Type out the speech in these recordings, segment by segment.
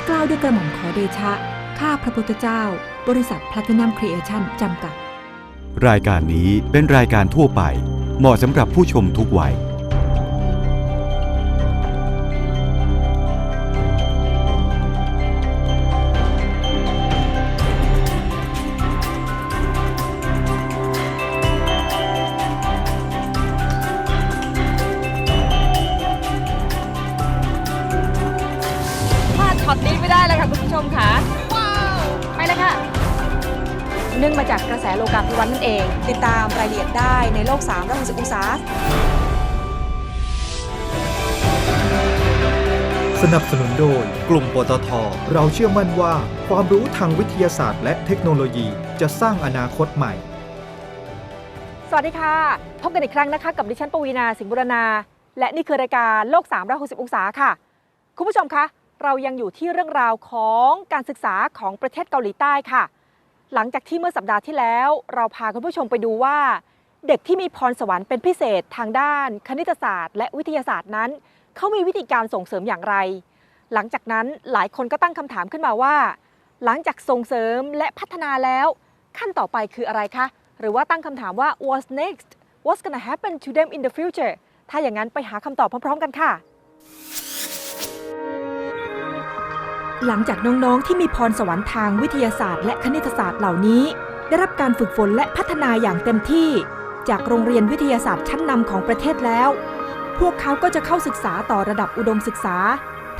ยกล้าวด้วยกระหม่อมขอเดชะ ข้าพระพุทธเจ้า บริษัทแพลตินัมครีเอชั่นจำกัด รายการนี้เป็นรายการทั่วไป เหมาะสำหรับผู้ชมทุกวัย แสโลกาภิวัตน์นั่นเอง ติดตามรายละเอียดได้ในโลก3 6 0องศาสนับสนุนโดย กลุ่มปตท เราเชื่อมั่นว่า ความรู้ทางวิทยาศาสตร์ และเทคโนโลยีจะสร้างอนาคตใหม่ สวัสดีค่ะ พบกันอีกครั้งนะคะ กับดิฉันปวีนาสิงห์บุรณา และนี่คือรายการโลก 360 องศาค่ะ คุณผู้ชมคะ เรายังอยู่ที่เรื่องราวของการศึกษาของประเทศเกาหลีใต้ค่ะ หลังจากที่เมื่อสัปดาห์ที่แล้ว เราพาคุณผู้ชมไปดูว่า เด็กที่มีพรสวรรค์เป็นพิเศษทางด้าน คณิตศาสตร์ และวิทยาศาสตร์นั้น เขามีวิธีการส่งเสริมอย่างไร หลังจากนั้นหลายคนก็ตั้งคำถามขึ้นมาว่า หลังจากส่งเสริมและพัฒนาแล้ว ขั้นต่อไปคืออะไรคะ หรือว่าตั้งคำถามว่า what's next what's gonna happen to them in the future ถ้าอย่างนั้นไปหาคำตอบพร้อม ๆ กันค่ะ หลังจากน้องๆ ที่มีพรสวรรค์ทางวิทยาศาสตร์และคณิตศาสตร์เหล่านี้ ได้รับการฝึกฝนและพัฒนาอย่างเต็มที่ จากโรงเรียนวิทยาศาสตร์ชั้นนำของประเทศแล้ว พวกเขาก็จะเข้าศึกษาต่อระดับอุดมศึกษา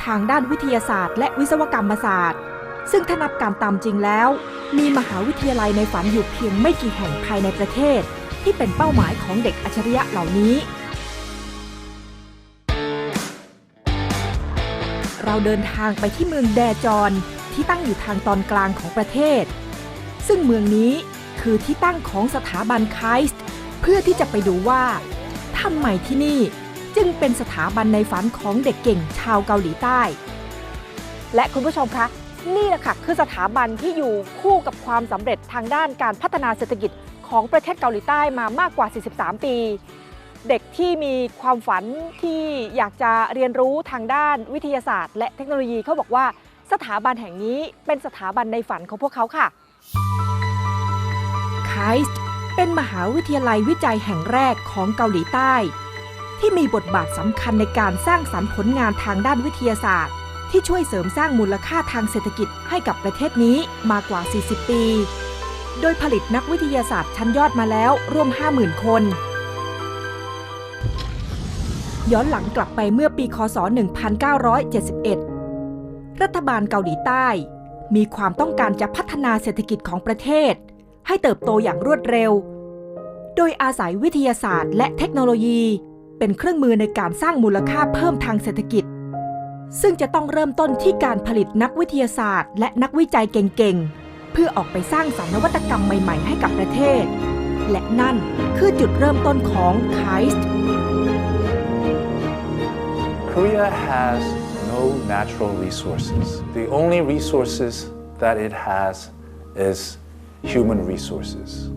ทางด้านวิทยาศาสตร์ และวิศวกรรมศาสตร์ ซึ่งถ้านับการตามจริงแล้ว มีมหาวิทยาลัยในฝันอยู่เพียงไม่กี่แห่งภายในประเทศ ที่เป็นเป้าหมายของเด็กอัจฉริยะเหล่านี้ เราเดินทางไปที่เมืองแดจอนที่ตั้งอยู่ทางตอนกลางของประเทศ ซึ่งเมืองนี้คือที่ตั้งของสถาบันไคส์ต์เพื่อที่จะไปดูว่าทำไมที่นี่จึงเป็นสถาบันในฝันของเด็กเก่งชาวเกาหลีใต้ และคุณผู้ชมคะ นี่แหละค่ะคือสถาบันที่อยู่คู่กับความสำเร็จทางด้านการพัฒนาเศรษฐกิจของประเทศเกาหลีใต้มามากกว่า 43 ปี เด็กที่มีความฝันที่อยากจะเรียนรู้ทางด้านวิทยาศาสตร์ และเทคโนโลยีเขาบอกว่า สถาบันแห่งนี้เป็นสถาบันในฝันของพวกเขาค่ะไคส์ต์เป็นมหาวิทยาลัยวิจัยแห่งแรกของเกาหลีใต้ ที่มีบทบาทสำคัญในการสร้างสรรค์ผลงานทางด้านวิทยาศาสตร์ ที่ช่วยเสริมสร้างมูลค่าทางเศรษฐกิจให้กับประเทศนี้มากว่า 40 ปี โดยผลิตนักวิทยาศาสตร์ชั้นยอดมาแล้วร่วม 50,000 คน ย้อนหลังกลับไปเมื่อปีคศ 1971 รัฐบาลเกาหลีใต้ มีความต้องการจะพัฒนาเศรษฐกิจของประเทศ ให้เติบโตอย่างรวดเร็ว โดยอาศัยวิทยาศาสตร์และเทคโนโลยีเป็นเครื่องมือในการสร้างมูลค่าเพิ่มทางเศรษฐกิจ ซึ่งจะต้องเริ่มต้นที่การผลิตนักวิทยาศาสตร์ และนักวิจัยเก่งๆ เพื่อออกไปสร้างสรรค์นวัตกรรมใหม่ๆ ให้กับประเทศ และนั่นคือจุดเริ่มต้นของไคส์ Korea has no natural resources. The only resources that it has is human resources.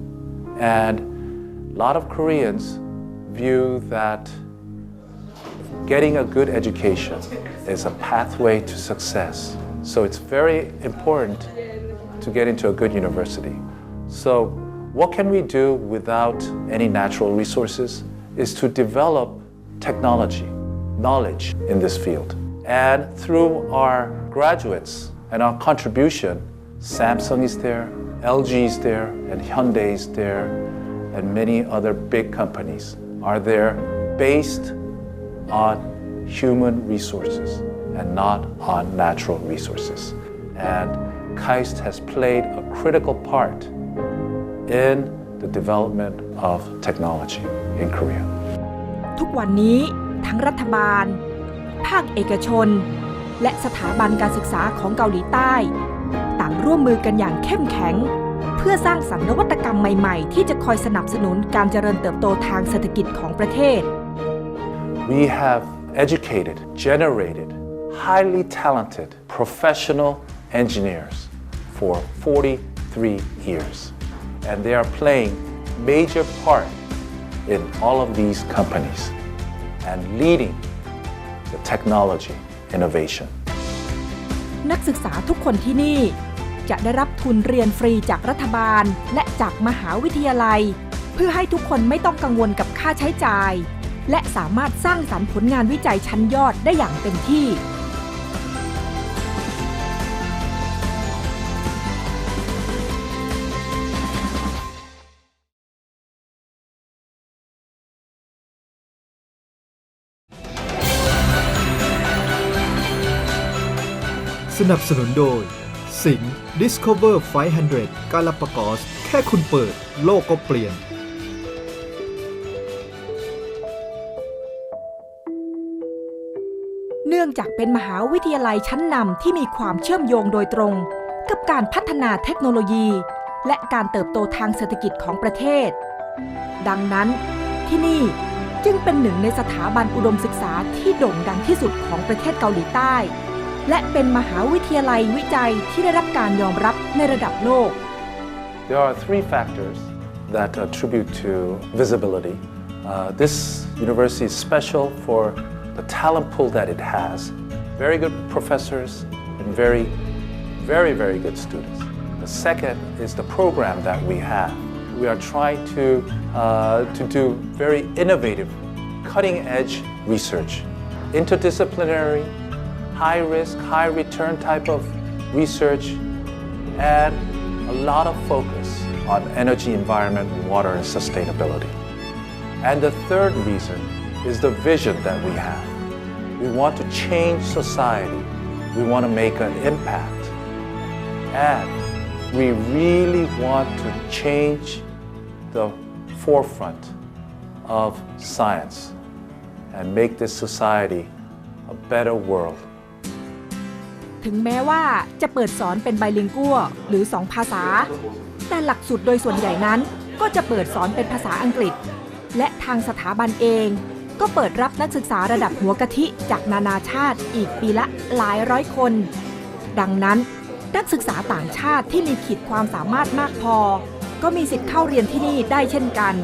And a lot of Koreans view that getting a good education is a pathway to success. So it's very important to get into a good university. So what can we do without any natural resources is to develop technology, knowledge in this field. And through our graduates and our contribution, Samsung is there, LG is there, and Hyundai is there, and many other big companies are there based on human resources and not on natural resources. And KAIST has played a critical part in the development of technology in Korea. ทุกวันนี้ ทั้งรัฐบาล ภาคเอกชน และสถาบันการศึกษาของเกาหลีใต้ ต่างร่วมมือกันอย่างเข้มแข็ง เพื่อสร้างสรรค์นวัตกรรมใหม่ๆ ที่จะคอยสนับสนุนการเจริญเติบโตทางเศรษฐกิจของประเทศ We have educated, generated highly talented professional engineers for 43 years. And they are playing major part in all of these companies and leading the technology innovation. นักศึกษาทุกคนที่นี่ จะได้รับทุนเรียนฟรีจากรัฐบาล และจากมหาวิทยาลัย เพื่อให้ทุกคนไม่ต้องกังวลกับค่าใช้จ่าย และสามารถสร้างสรรค์ผลงานวิจัยชั้นยอดได้อย่างเต็มที่ นับสนุนโดย สิง Discover 500 กาลปกอส แค่คุณเปิด โลกก็เปลี่ยน เนื่องจากเป็นมหาวิทยาลัยชั้นนำที่มีความเชื่อมโยงโดยตรง กับการพัฒนาเทคโนโลยี และการเติบโตทางเศรษฐกิจของประเทศ ดังนั้นที่นี่จึงเป็นหนึ่งในสถาบันอุดมศึกษาที่โด่งดังที่สุดของประเทศเกาหลีใต้ และเป็นมหาวิทยาลัยวิจัยที่ได้รับการยอมรับในระดับโลก There are three factors that attribute to visibility. Uh, this university is special for the talent pool that it has. Very good professors and very, very, very good students. The second is the program that we have. We are trying to, uh, to do very innovative, cutting edge research, interdisciplinary, high risk, high return type of research, and a lot of focus on energy, environment, water, and sustainability. And the third reason is the vision that we have. We want to change society. We want to make an impact. And we really want to change the forefront of science and make this society a better world. ถึงแม้ว่าจะเปิดสอนเป็นไบลิงกัวหรือ 2 ภาษา แต่หลักสูตรโดยส่วนใหญ่นั้น ก็จะเปิดสอนเป็นภาษาอังกฤษ และทางสถาบันเอง ก็เปิดรับนักศึกษาระดับหัวกะทิจากนานาชาติอีกปีละหลายร้อยคน ดังนั้นนักศึกษาต่างชาติที่มีขีดความสามารถมากพอ ก็มีสิทธิ์เข้าเรียนที่นี่ได้เช่นกัน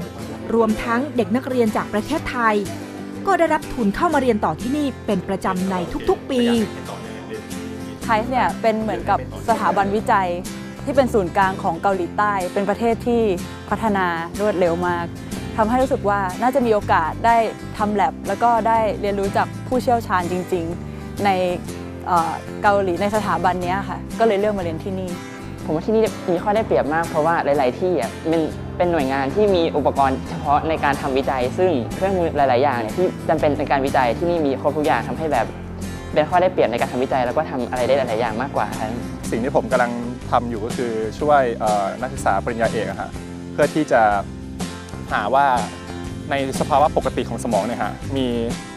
รวมทั้งเด็กนักเรียนจากประเทศไทย ก็ได้รับทุนเข้ามาเรียนต่อที่นี่เป็นประจำในทุกๆปี ไทยเนี่ยเป็นเหมือนกับสถาบันวิจัยที่เป็นศูนย์กลางของเกาหลีใต้ เป็นประเทศที่พัฒนารวดเร็วมากทำให้รู้สึกว่าน่าจะมีโอกาสได้ทำแลบแล้วก็ได้เรียนรู้จากผู้เชี่ยวชาญจริง ๆ ในเกาหลีในสถาบันนี้ค่ะ ก็เลยเลือกมาเรียนที่นี่ ผมว่าที่นี่มีข้อได้เปรียบมากเพราะว่าหลาย ๆ ที่เป็นเป็นหน่วยงานที่มีอุปกรณ์เฉพาะในการทำวิจัย ซึ่งเครื่องมือหลาย ๆ อย่างเนี่ยที่จำเป็นในการวิจัยที่นี่มีครบทุกอย่างทำให้แบบ เป็นข้อได้เปรียบในการทำวิจัย แล้วก็ทำอะไรได้หลาย ๆ อย่างมากกว่าครับ สิ่งที่ผมกำลังทำอยู่ก็คือช่วยเอ่อนักศึกษาปริญญาเอกอะฮะเพื่อที่จะหาว่าในสภาวะปกติของสมองเนี่ยฮะมี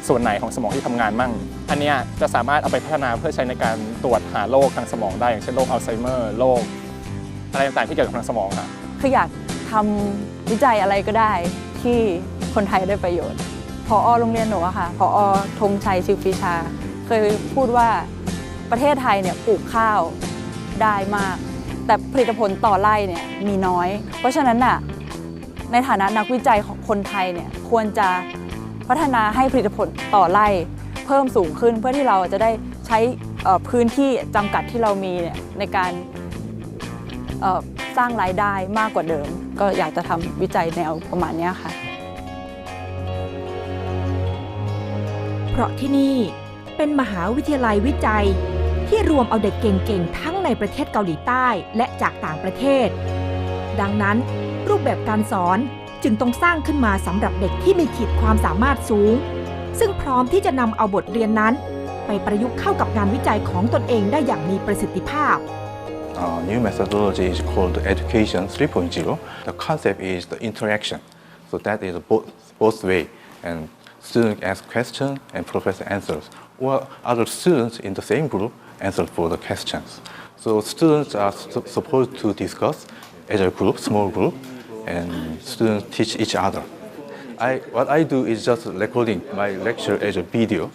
ส่วนไหนของสมองที่ทำงานมั่ง อันเนี้ยจะสามารถเอาไปพัฒนาเพื่อใช้ในการตรวจหาโรคทางสมองได้อย่างเช่นโรคอัลไซเมอร์โรคอะไรต่างๆที่เกี่ยวกับทางสมองครับคืออยากทำวิจัยอะไรก็ได้ที่คนไทยได้ประโยชน์ พอโรงเรียนหนูอะค่ะ พอธงชัยชิวปีชาเค ยพูดว่าประเทศไทยเนี่ยปลูกข้าวได้มาก แต่ผลิตผลต่อไร่เนี่ยมีน้อย เพราะฉะนั้นน่ะในฐานะนักวิจัยของคนไทยเนี่ยควรจะพัฒนาให้ผลิตผลต่อไร่เพิ่มสูงขึ้นเพื่อที่เราจะได้ใช้พื้นที่จำกัดที่เรามีเนี่ยในการสร้างรายได้มากกว่าเดิม ก็อยากจะทำวิจัยแนวประมาณนี้ค่ะ เพราะที่นี่ เป็นมหาวิทยาลัยวิจัย ที่รวมเอาเด็กเก่งๆ ทั้งในประเทศเกาหลีใต้และจากต่างประเทศ ดังนั้นรูปแบบการสอนจึงต้องสร้างขึ้นมาสำหรับเด็กที่มีขีดความสามารถสูง ซึ่งพร้อมที่จะนำเอาบทเรียนนั้น ไปประยุกต์เข้ากับงานวิจัยของตนเองได้อย่างมีประสิทธิภาพ uh, new methodology is called Education 3.0. The concept is the interaction. So that is both, both way. And students ask questions and professor answers. Or other students in the same group answer for the questions. So students are su- supposed to discuss as a group, small group, and students teach each other. I, what I do is just recording my lecture as a video,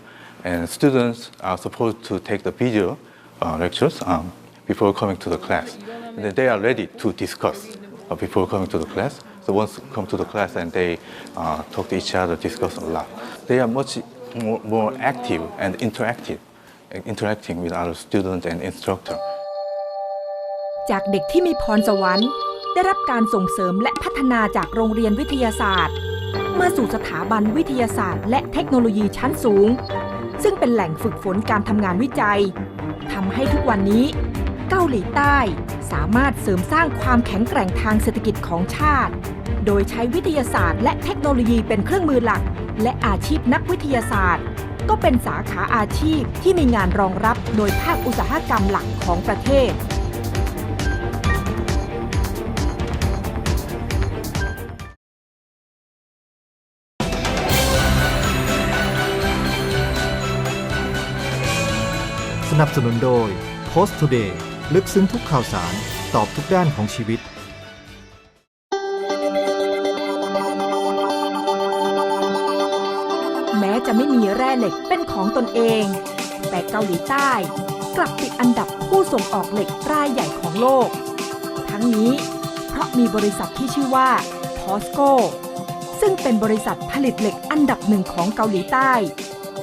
and students are supposed to take the video uh, lectures um, before coming to the class. And then they are ready to discuss uh, before coming to the class. So once come to the class and they uh, talk to each other, discuss a lot. They are much more, more active and interactive interacting with other students and instructor. จากเด็กที่มีพรสวรรค์ ได้รับการส่งเสริมและพัฒนาจากโรงเรียนวิทยาศาสตร์ มาสู่สถาบันวิทยาศาสตร์ และเทคโนโลยีชั้นสูง ซึ่งเป็นแหล่งฝึกฝนการทำงานวิจัยทำให้ทุกวันนี้ เกาหลีใต้ สามารถเสริมสร้างความแข็งแกร่งทางเศรษฐกิจของชาติ โดยใช้วิทยาศาสตร์ และเทคโนโลยีเป็นเครื่องมือหลัก และอาชีพนักวิทยาศาสตร์ ก็เป็นสาขาอาชีพที่มีงานรองรับโดยภาคอุตสาหกรรมหลักของประเทศ สนับสนุนโดย Post Today ลึกซึ้งทุกข่าวสารตอบทุกด้านของชีวิต ร่เหล็กเป็นของตนเอง แต่เกาหลีใต้กลับติดอันดับผู้ส่งออกเหล็กรายใหญ่ของโลก ทั้งนี้เพราะมีบริษัทที่ชื่อว่า POSCO ซึ่งเป็นบริษัทผลิตเหล็กอันดับหนึ่งของเกาหลีใต้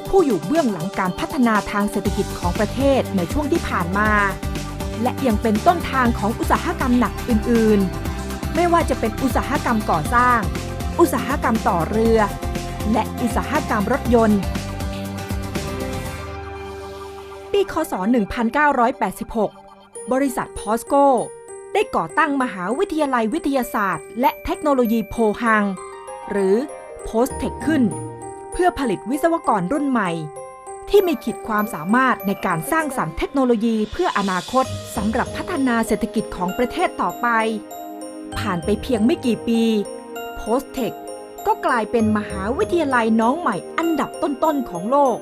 ผู้อยู่เบื้องหลังการพัฒนาทางเศรษฐกิจของประเทศในช่วงที่ผ่านมา และยังเป็นต้นทางของอุตสาหกรรมหนักอื่นๆ ไม่ว่าจะเป็นอุตสาหกรรมก่อสร้าง อุตสาหกรรมต่อเรือ และอุตสาหกรรมรถยนต์ ปีคศ 1986 บริษัทพอสโกได้ก่อตั้งมหาวิทยาลัยวิทยาศาสตร์ และเทคโนโลยีโพฮัง หรือโพสเทคขึ้น เพื่อผลิตวิศวกรรุ่นใหม่ ที่มีขีดความสามารถในการสร้างสรรค์เทคโนโลยีเพื่ออนาคตสำหรับพัฒนาเศรษฐกิจของประเทศต่อไป ผ่านไปเพียงไม่กี่ปีโพสเทคก็กลายเป็นมหาวิทยาลัยน้องใหม่อันดับต้นๆของโลก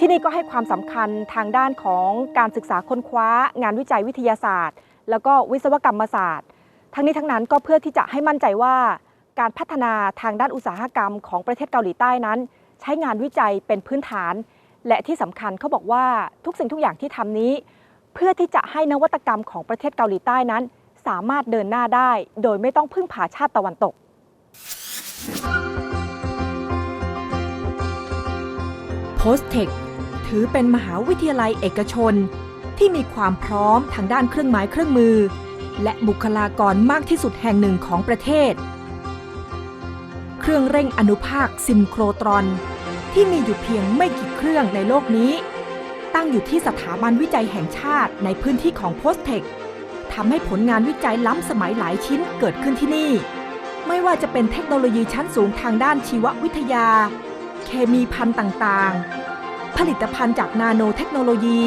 ที่นี่ก็ให้ความสำคัญทางด้านของการศึกษาค้นคว้างานวิจัยวิทยาศาสตร์ แล้วก็วิศวกรรมศาสตร์ ทั้งนี้ทั้งนั้นก็เพื่อที่จะให้มั่นใจว่า การพัฒนาทางด้านอุตสาหกรรมของประเทศเกาหลีใต้นั้น ใช้งานวิจัยเป็นพื้นฐาน และที่สำคัญเขาบอกว่าทุกสิ่งทุกอย่างที่ทำนี้ เพื่อที่จะให้นวัตกรรมของประเทศเกาหลีใต้นั้น สามารถเดินหน้าได้ โดยไม่ต้องพึ่งพาชาติตะวันตกโพสเทค ถือเป็นมหาวิทยาลัยเอกชน ที่มีความพร้อมทางด้านเครื่องไม้เครื่องมือ และบุคลากรมากที่สุดแห่งหนึ่งของประเทศ เครื่องเร่งอนุภาคซินโครตรอน ที่มีอยู่เพียงไม่กี่เครื่องในโลกนี้ ตั้งอยู่ที่สถาบันวิจัยแห่งชาติในพื้นที่ของโพสเทคทำให้ผลงานวิจัยล้ำสมัยหลายชิ้นเกิดขึ้นที่นี่ ไม่ว่าจะเป็นเทคโนโลยีชั้นสูงทางด้านชีววิทยา เคมีพันธุ์ต่างๆ ผลิตภัณฑ์จากนาโนเทคโนโลยี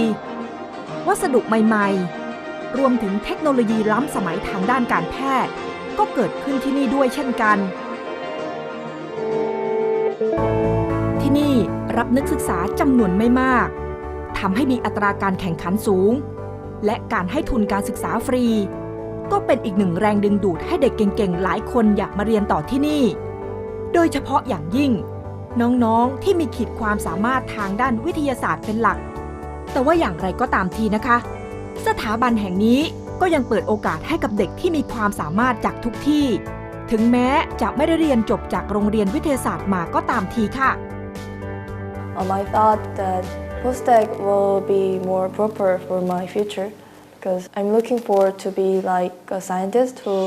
วัสดุใหม่ๆ รวมถึงเทคโนโลยีล้ำสมัยทางด้านการแพทย์ ก็เกิดขึ้นที่นี่ด้วยเช่นกัน ที่นี่รับนักศึกษาจำนวนไม่มากทำให้มีอัตราการแข่งขันสูง และการให้ทุนการศึกษาฟรี ก็เป็นอีกหนึ่งแรงดึงดูดให้เด็กเก่งๆ หลายคนอยากมาเรียนต่อที่นี่ โดยเฉพาะอย่างยิ่ง น้องๆ ที่มีขีดความสามารถทางด้านวิทยาศาสตร์เป็นหลัก แต่ว่าอย่างไรก็ตามทีนะคะ สถาบันแห่งนี้ก็ยังเปิดโอกาสให้กับเด็กที่มีความสามารถจากทุกที่ ถึงแม้จะไม่ได้เรียนจบจากโรงเรียนวิทยาศาสตร์มาก็ตามทีค่ะ Um, I thought that postdoc will be more proper for my future because I'm looking forward to be like a scientist who,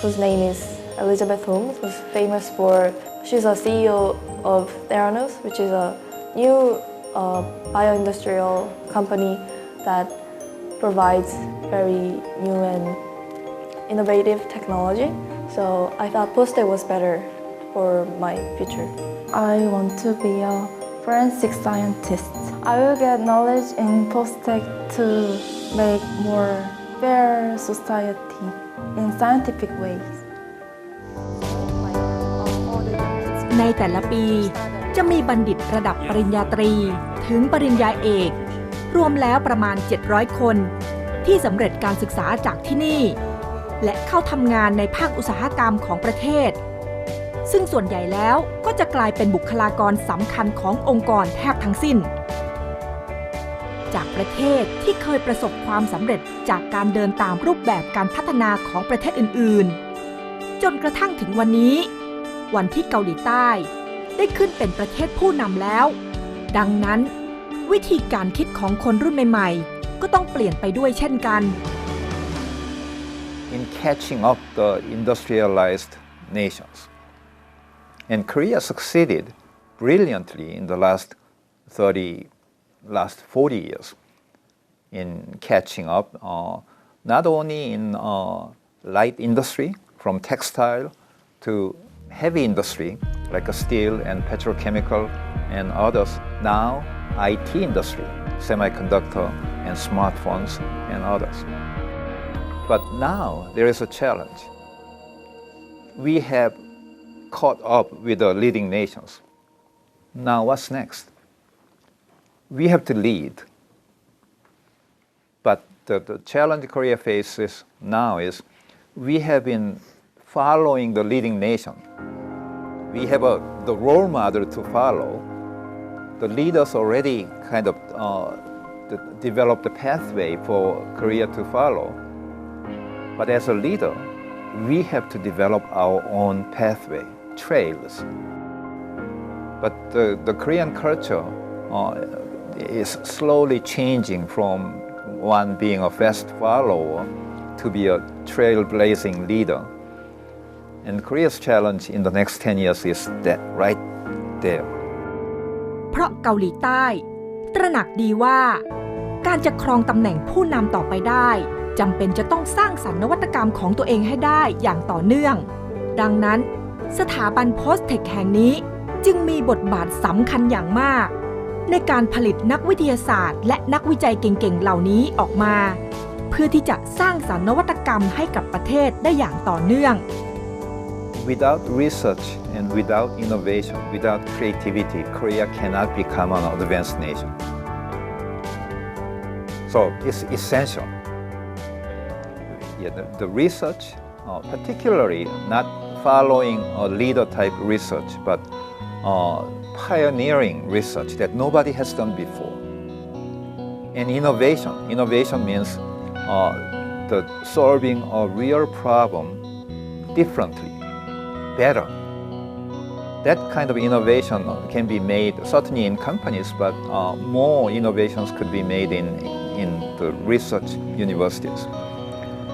whose name is Elizabeth Holmes, who's famous for, she's a CEO of Theranos, which is a new uh, bioindustrial company that provides very new and innovative technology. So I thought postdoc was better for my future. I want to be a forensic scientist. I will get knowledge in post-tech to make more fair society in scientific ways. ในแต่ละปีจะมีบัณฑิตระดับปริญญาตรี ถึงปริญญาเอก รวมแล้วประมาณ 700 คน ที่สำเร็จการศึกษาจากที่นี่ และเข้าทำงานในภาคอุตสาหกรรมของประเทศ ซึ่งส่วนใหญ่แล้วก็จะกลายเป็นบุคลากรสำคัญขององค์กรแทบทั้งสิ้น จากประเทศที่เคยประสบความสำเร็จจากการเดินตามรูปแบบการพัฒนาของประเทศอื่นๆ จนกระทั่งถึงวันนี้ วันที่เกาหลีใต้ ได้ขึ้นเป็นประเทศผู้นำแล้ว ดังนั้น วิธีการคิดของคนรุ่นใหม่ๆ ก็ต้องเปลี่ยนไปด้วยเช่นกัน in catching up the industrialized nations. And Korea succeeded brilliantly in the last 30, last 40 years in catching up, uh, not only in uh, light industry, from textile to heavy industry like steel and petrochemical and others. Now, IT industry, semiconductor and smartphones and others. But now there is a challenge. We have caught up with the leading nations. Now, what's next? We have to lead. But the, the challenge Korea faces now is we have been following the leading nation. We have a, the role model to follow. The leaders already kind of uh, de- developed the pathway for Korea to follow. But as a leader, we have to develop our own pathway, trails. But the, the Korean culture uh, is slowly changing from one being a fast follower to be a trailblazing leader. And Korea's challenge in the next 10 years is that right there. เพราะเกาหลีใต้ ตระหนักดีว่า การจะครองตำแหน่งผู้นำต่อไปได้จำเป็นจะต้องสร้างสรรค์นวัตกรรมของตัวเองให้ได้อย่างต่อเนื่อง ดังนั้น สถาบันโพสเทคแห่งนี้จึงมีบทบาทสำคัญอย่างมาก ในการผลิตนักวิทยาศาสตร์ และนักวิจัยเก่งๆ เหล่านี้ออกมา เพื่อที่จะสร้างสรรค์นวัตกรรมให้กับประเทศได้อย่างต่อเนื่อง Without research and without innovation, without creativity, Korea cannot become an advanced nation. So it's essential. Yeah, the, the research, uh, particularly not following a leader type research, but uh, pioneering research that nobody has done before. And innovation. Innovation means uh, the solving a real problem differently, better. That kind of innovation can be made certainly in companies, but uh, more innovations could be made in, in the research universities.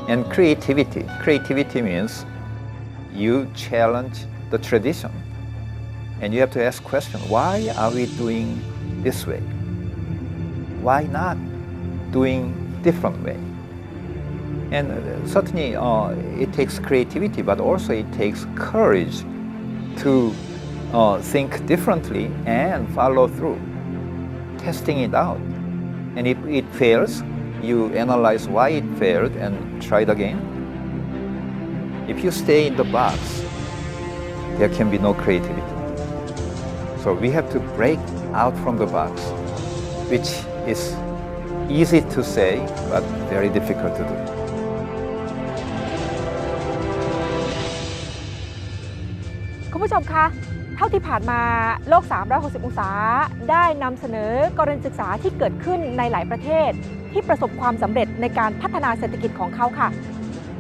And creativity. Creativity means you challenge the tradition. And you have to ask questions. Why are we doing this way? Why not doing different way? And uh, certainly uh, it takes creativity, but also it takes courage to uh, think differently and follow through, testing it out. And if it fails, you analyze why it failed and try it again. If you stay in the box, there can be no creativity. So we have to break out from the box, which is easy to say, but very difficult to do. คุณผู้ชมคะเท่าที่ผ่านมาโลก 360 องศาได้นำเสนอกรณีศึกษาที่เกิดขึ้นในหลายประเทศ ที่ประสบความสำเร็จในการพัฒนาเศรษฐกิจของเขาค่ะ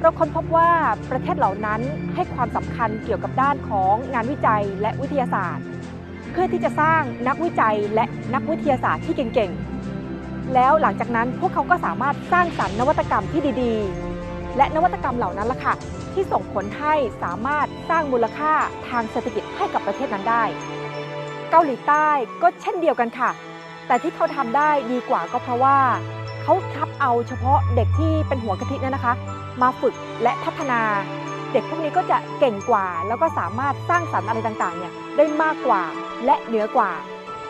เราค้นพบว่าประเทศเหล่านั้นให้ความสำคัญเกี่ยวกับด้านของงานวิจัยและวิทยาศาสตร์ เพื่อที่จะสร้างนักวิจัยและนักวิทยาศาสตร์ที่เก่งๆ แล้วหลังจากนั้นพวกเขาก็สามารถสร้างสรรค์นวัตกรรมที่ดีๆ และนวัตกรรมเหล่านั้นล่ะค่ะ ที่ส่งผลให้สามารถสร้างมูลค่าทางเศรษฐกิจให้กับประเทศนั้นได้ เกาหลีใต้ก็เช่นเดียวกันค่ะ แต่ที่เขาทำได้ดีกว่าก็เพราะว่า เขาคัดเอาเฉพาะเด็กที่เป็นหัวกะทิเนี่ยนะคะ มาฝึกและพัฒนา เด็กพวกนี้ก็จะเก่งกว่า แล้วก็สามารถสร้างสรรค์อะไรต่างๆเนี่ยได้มากกว่าและเหนือกว่า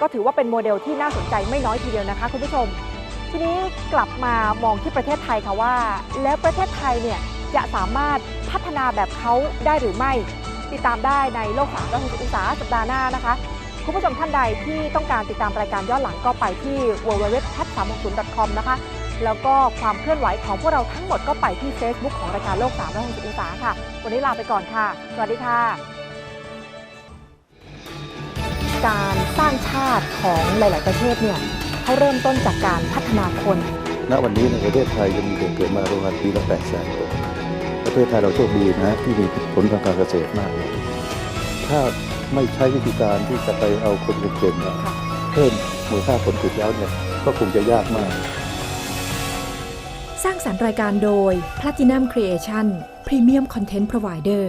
ก็ถือว่าเป็นโมเดลที่น่าสนใจไม่น้อยทีเดียวนะคะคุณผู้ชม ทีนี้กลับมามองที่ประเทศไทยค่ะว่า แล้วประเทศไทยเนี่ยจะสามารถพัฒนาแบบเขาได้หรือไม่ ติดตามได้ในโลก360องศาหสัปดาห์หน้านะคะ คุณผู้ชมท่านใดที่ต้องการติดตามรายการย้อนหลังก็ไปที่ www.pat360.com นะคะ แล้วก็ความเคลื่อนไหวของพวกเราทั้งหมดก็ไปที่ Facebook ของรายการโลก360องศาค่ะ วันนี้ลาไปก่อนค่ะ สวัสดีค่ะ การสร้างชาติของหลาย ๆ ประเทศเนี่ย เขาเริ่มต้นจากการพัฒนาคน ณ วันนี้ในประเทศไทยจะมีเด็กเกิดมาประมาณปีละ8แสนคนประเทศไทยเราโชคดีนะที่มีผลทางการเกษตรมากเลยถ้าไม่ใช้วิธีการที่จะไปเอาคนเก่งๆเนี่ยเพิ่มมูลค่าผลผลิตแล้วเนี่ยก็คงจะยากมาก สร้างสรรค์รายการโดย Platinum Creation Premium Content Provider